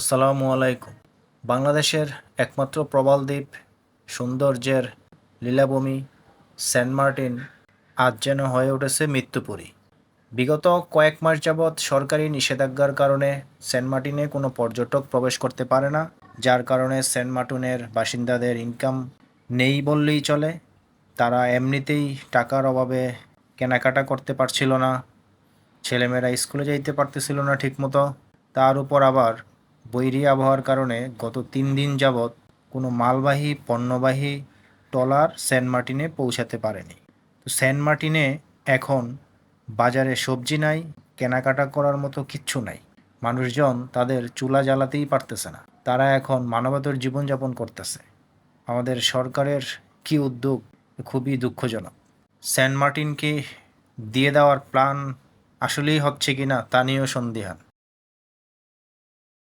আসসালামু আলাইকুম। বাংলাদেশের একমাত্র প্রবাল দ্বীপ, সৌন্দর্যের লীলাভূমি সেন্ট মার্টিন আজ যেন হয়ে উঠেছে মৃত্যুপুরী। বিগত কয়েক মাস যাবৎ সরকারি নিষেধাজ্ঞার কারণে সেন্ট মার্টিনে কোনো পর্যটক প্রবেশ করতে পারে না, যার কারণে সেন্ট মার্টিনের বাসিন্দাদের ইনকাম নেই বললেই চলে। তারা এমনিতেই টাকার অভাবে কেনাকাটা করতে পারছিল না, ছেলেমেয়েরা স্কুলে যাইতে পারতেছিল না ঠিকমতো। তার উপর আবার বৈরী আবহাওয়ার কারণে গত তিন দিন যাবৎ কোনো মালবাহী, পণ্যবাহী ট্রলার সেন্ট মার্টিনে পৌঁছাতে পারেনি। তো সেন্ট মার্টিনে এখন বাজারে সবজি নাই, কেনাকাটা করার মতো কিচ্ছু নাই। মানুষজন তাদের চুলা জ্বালাতেই পারতেছে না। তারা এখন মানবতার জীবনযাপন করতেছে। আমাদের সরকারের কি উদ্যোগ, খুবই দুঃখজনক। সেন্ট মার্টিনকে দিয়ে দেওয়ার প্ল্যান আসলেই হচ্ছে কি না তা নিয়েও সন্দিহান।